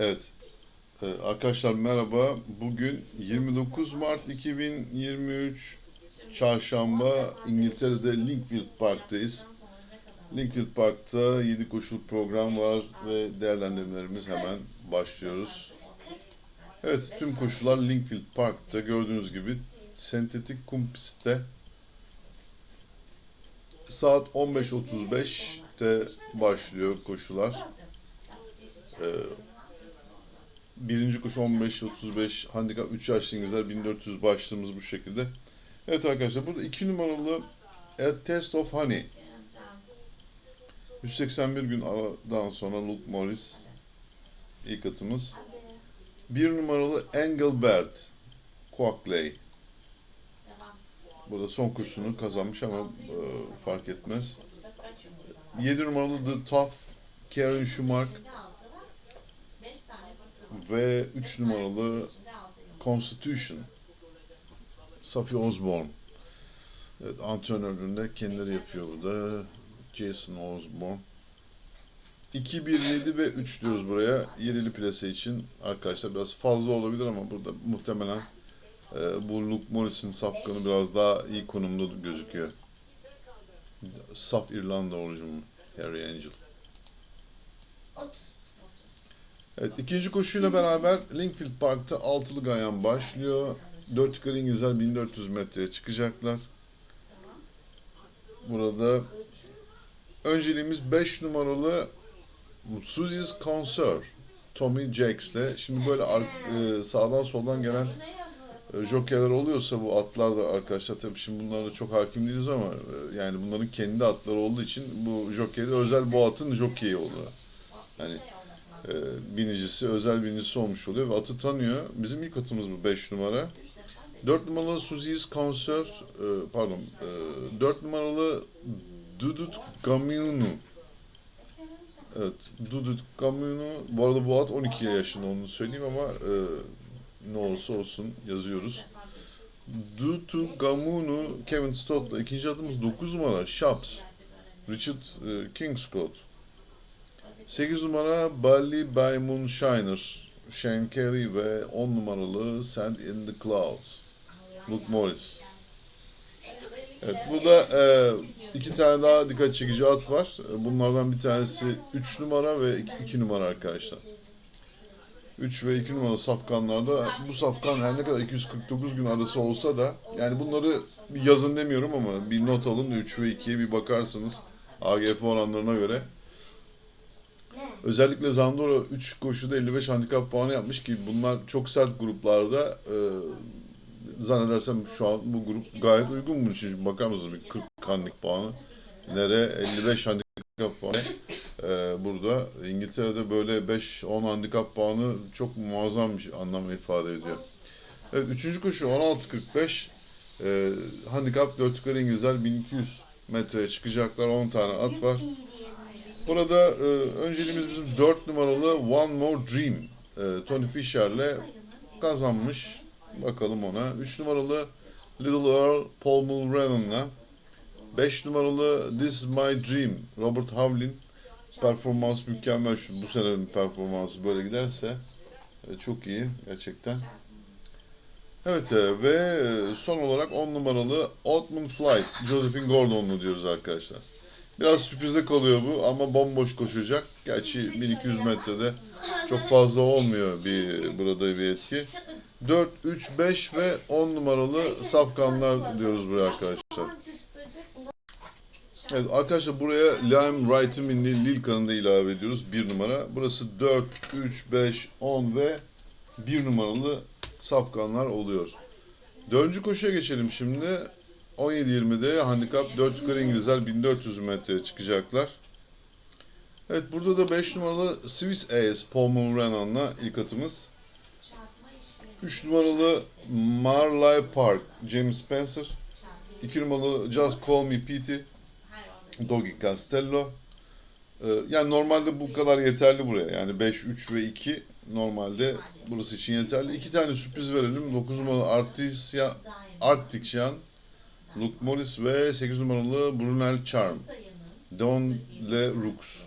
Evet. Ee, Arkadaşlar merhaba. Bugün 29 Mart 2023 Çarşamba İngiltere'de Linkfield Park'tayız. Linkfield Park'ta 7 koşul program var ve değerlendirmelerimiz hemen başlıyoruz. Evet, tüm koşular Linkfield Park'ta gördüğünüz gibi sentetik kum pistte saat 15.35'te başlıyor koşular. Ee, birinci koşu 15-35 handikap 3 yaşlı İngilizler 1400 başlığımız bu şekilde. Evet arkadaşlar burada 2 numaralı A Test of Honey 181 gün aradan sonra Luke Morris ilk atımız. 1 numaralı Engelbert Quackley Burada son koşusunu kazanmış ama e, fark etmez. 7 numaralı The Tough Karen Schumacher ve 3 numaralı Constitution Safi Osborne. Evet, antrenörlüğünde kendileri yapıyor burada. Jason Osborne. 2, 1, 7 ve 3 diyoruz buraya. 7'li plase için arkadaşlar biraz fazla olabilir ama burada muhtemelen e, bu Luke Morris'in safkanı biraz daha iyi konumda gözüküyor. Saf İrlanda orijinali Harry Angel. Evet, ikinci koşuyla beraber Linkfield Park'ta altılı gayan başlıyor. Dört yukarı İngilizler 1400 metreye çıkacaklar. Burada önceliğimiz 5 numaralı Susie's Concert Tommy Jacks'le. Şimdi böyle e, sağdan soldan gelen e, jockeyler oluyorsa bu atlar da arkadaşlar tabii şimdi bunlara çok hakim değiliz ama e, yani bunların kendi atları olduğu için bu jockey de özel bu atın jockey'i oluyor. Yani e, binicisi, özel binicisi olmuş oluyor ve atı tanıyor. Bizim ilk atımız bu 5 numara. 4 numaralı Susie's Concert, e, pardon, e, 4 numaralı Dudut Gamunu. Evet, Dudut Gamunu. Bu arada bu at 12 yaşında onu söyleyeyim ama e, ne olursa olsun yazıyoruz. Dutu Gamunu Kevin Stott'la ikinci adımız 9 numara Shaps Richard e, Kingscott 8 numara Bali by Moonshiner Shane Carey ve 10 numaralı Sand in the Clouds Luke Morris Evet burada e, iki tane daha dikkat çekici at var. E, Bunlardan bir tanesi 3 numara ve 2 numara arkadaşlar. 3 ve 2 numaralı safkanlarda bu safkan her ne kadar 249 gün arası olsa da yani bunları yazın demiyorum ama bir not alın da 3 ve 2'ye bir bakarsınız AGF oranlarına göre. Özellikle Zandora 3 koşuda 55 handikap puanı yapmış ki bunlar çok sert gruplarda e, zannedersem şu an bu grup gayet uygun bunun için. Bakar mısınız bir 40 handikap puanı. Nere 55 handikap puanı. Ee, burada İngiltere'de böyle 5-10 handikap puanı çok muazzam bir anlam ifade ediyor. Evet, üçüncü koşu 16.45. Ee, handikap 4 yukarı İngilizler 1200 metreye çıkacaklar. 10 tane at var. Burada e, önceliğimiz bizim 4 numaralı One More Dream. E, Tony Fisher'le kazanmış. Bakalım ona. 3 numaralı Little Earl Paul Mulrennan'la 5 numaralı This Is My Dream Robert Havlin performans mükemmel. Şu, bu senenin performansı böyle giderse e, çok iyi gerçekten. Evet e, ve e, son olarak 10 numaralı Otman Flight Josephine Gordon'lu diyoruz arkadaşlar. Biraz sürprize kalıyor bu ama bomboş koşacak. Gerçi 1200 metrede çok fazla olmuyor bir burada bir etki. 4, 3, 5 ve 10 numaralı safkanlar diyoruz buraya arkadaşlar. Evet arkadaşlar buraya Lime Wright'ın bindiği Lil kanını da ilave ediyoruz. 1 numara. Burası 4, 3, 5, 10 ve 1 numaralı safkanlar oluyor. Dördüncü koşuya geçelim şimdi. 17-20'de handikap 4 yukarı İngilizler 1400 metreye çıkacaklar. Evet burada da 5 numaralı Swiss Ace Paul Mulrennan'la ilk atımız. 3 numaralı Marley Park James Spencer. 2 numaralı Just Call Me Petey Doggy Castello. Ee, yani normalde bu kadar yeterli buraya. Yani 5, 3 ve 2 normalde burası için yeterli. İki tane sürpriz verelim. 9 numaralı Artisya, Arctic Luke Morris ve 8 numaralı Brunel Charm. Don Le Roux.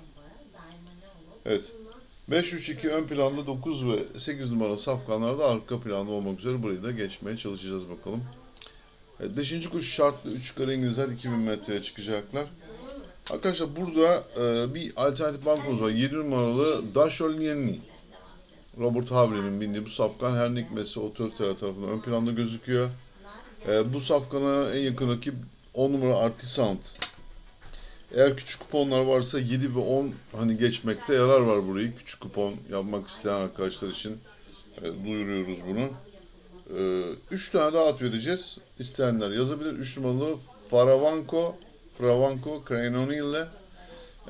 Evet. 5-3-2 ön planda 9 ve 8 numaralı safkanlarda arka planda olmak üzere burayı da geçmeye çalışacağız bakalım. Evet, 5. koşu şartlı 3 yukarı İngilizler 2000 metreye çıkacaklar. Arkadaşlar burada e, bir alternatif bankomuz var. 7 numaralı Dashol Nienni. Robert Havre'nin bindiği bu safkan her ne hikmetse otoriteler tarafından ön planda gözüküyor. E, bu safkana en yakın rakip 10 numara Artisant. Eğer küçük kuponlar varsa 7 ve 10 hani geçmekte yarar var burayı. Küçük kupon yapmak isteyen arkadaşlar için e, duyuruyoruz bunu. 3 tane daha at vereceğiz. İsteyenler yazabilir. 3 numaralı Faravanko Fravanko Crainoni ile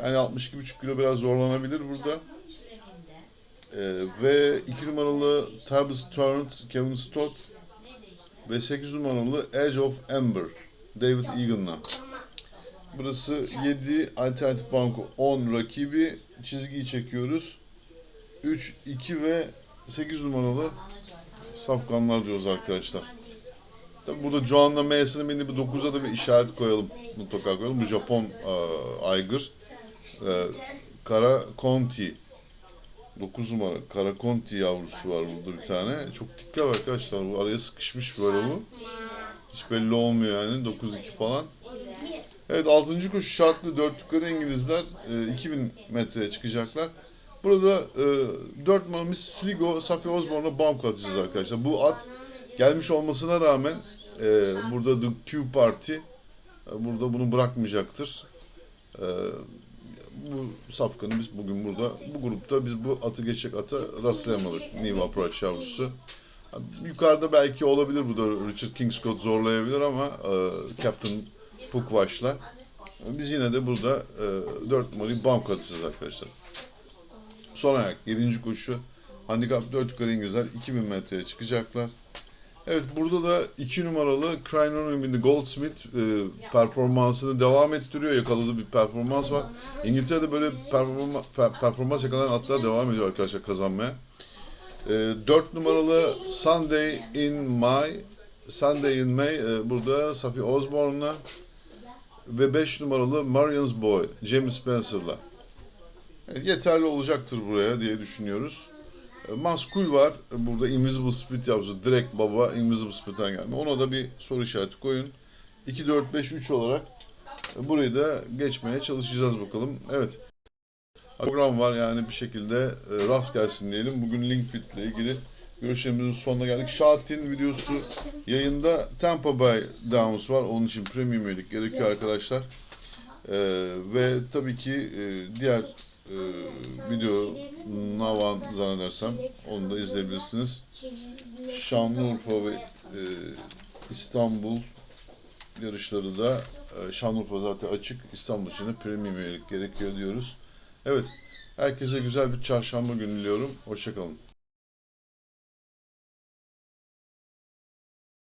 yani 62,5 kilo biraz zorlanabilir burada. Ee, ve 2 numaralı Tabs Turned Kevin Stott ve 8 numaralı Edge of Ember David Egan'la. Burası 7 alternatif banko 10 rakibi çizgiyi çekiyoruz. 3, 2 ve 8 numaralı safkanlar diyoruz arkadaşlar. Tabi burada Joanna Mason'ın bindi bu 9'a da bir işaret koyalım. Mutlaka koyalım. Bu Japon e, aygır. E, Kara Conti. 9 numara Kara Conti yavrusu var burada bir tane. Çok var arkadaşlar. Bu araya sıkışmış böyle bu. Hiç belli olmuyor yani. 9-2 falan. Evet 6. koşu şartlı 4 yukarı İngilizler e, 2000 metreye çıkacaklar. Burada e, 4 numaralı Sligo Safi Osborne'a bump atacağız arkadaşlar. Bu at gelmiş olmasına rağmen e, burada The Q Party e, burada bunu bırakmayacaktır. E, bu safkanı biz bugün burada bu grupta biz bu atı geçecek ata rastlayamadık. New Approach yavrusu. Yukarıda belki olabilir burada Richard Kingscott zorlayabilir ama e, Captain Pukvaş'la biz yine de burada e, 4 numarayı bump atacağız arkadaşlar. Son ayak 7. koşu. Handikap 4 yukarı İngilizler 2000 metreye çıkacaklar. Evet burada da 2 numaralı Crynon Goldsmith e, performansını devam ettiriyor. Yakaladığı bir performans var. İngiltere'de böyle performa, per- performans yakalayan atlar devam ediyor arkadaşlar kazanmaya. E, 4 numaralı Sunday in May Sunday in May e, burada Safi Osborne'la ve 5 numaralı Marion's Boy James Spencer'la. Evet, yeterli olacaktır buraya diye düşünüyoruz. Maskul var. Burada Invisible Split yavrusu. Direkt baba Invisible Split'ten geldi. Ona da bir soru işareti koyun. 2, 4, 5, 3 olarak burayı da geçmeye çalışacağız bakalım. Evet. Program var yani bir şekilde e, rast gelsin diyelim. Bugün Linkfit ile ilgili görüşlerimizin sonuna geldik. Şahat'in videosu yayında Tampa Bay Downs var. Onun için premium üyelik gerekiyor arkadaşlar. E, ve tabii ki e, diğer e, video Navan zannedersem onu da izleyebilirsiniz. Şanlıurfa ve e, İstanbul yarışları da e, Şanlıurfa zaten açık. İstanbul için de premium üyelik gerekiyor diyoruz. Evet. Herkese güzel bir çarşamba günü diliyorum. Hoşçakalın.